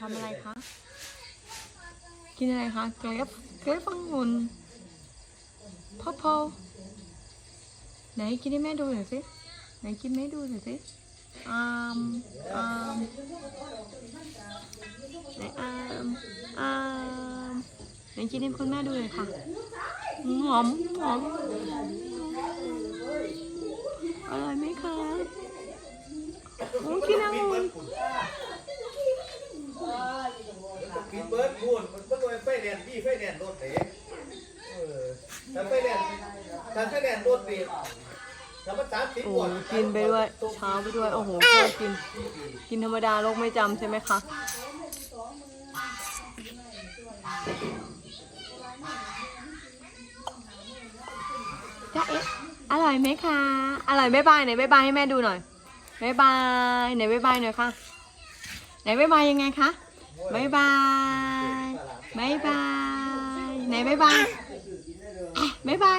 ทำอะไรคะ กินอะไรคะเกรฟเกรฟฟังหุ่นพ่อพอไหนกินให้แม่ดูหน่อยสิไหนกินให้ดูหน่อยสิอามอามไหนอามอามไหนกินให้คุณแม่ดูหน่อยค่ะหอมหอมอร่อยไหมคะโอ้กินองุ่น กินเบิร์ดพูดมันก็ไฟแดงพี่ไฟแดงรถเต๋เออถ้าไฟแดงถ้าไฟแดงรถติดถ้ามันสามสิบโอ้กินไปด้วย เช้าไปด้วย โอ้โหแค่กิน กินธรรมดาโรคไม่จำใช่ไหมคะจ้าเอ๊ะอร่อยไหมคะ อร่อยบ๊ายบายไหนบ๊ายบายให้แม่ดูหน่อยบ๊ายบายไหนบ๊ายบายหน่อยค่ะ ไหนบ๊ายบายยังไงคะ บ๊ายบายบ๊ายบายไหนบ๊ายบายอะบ๊ายบา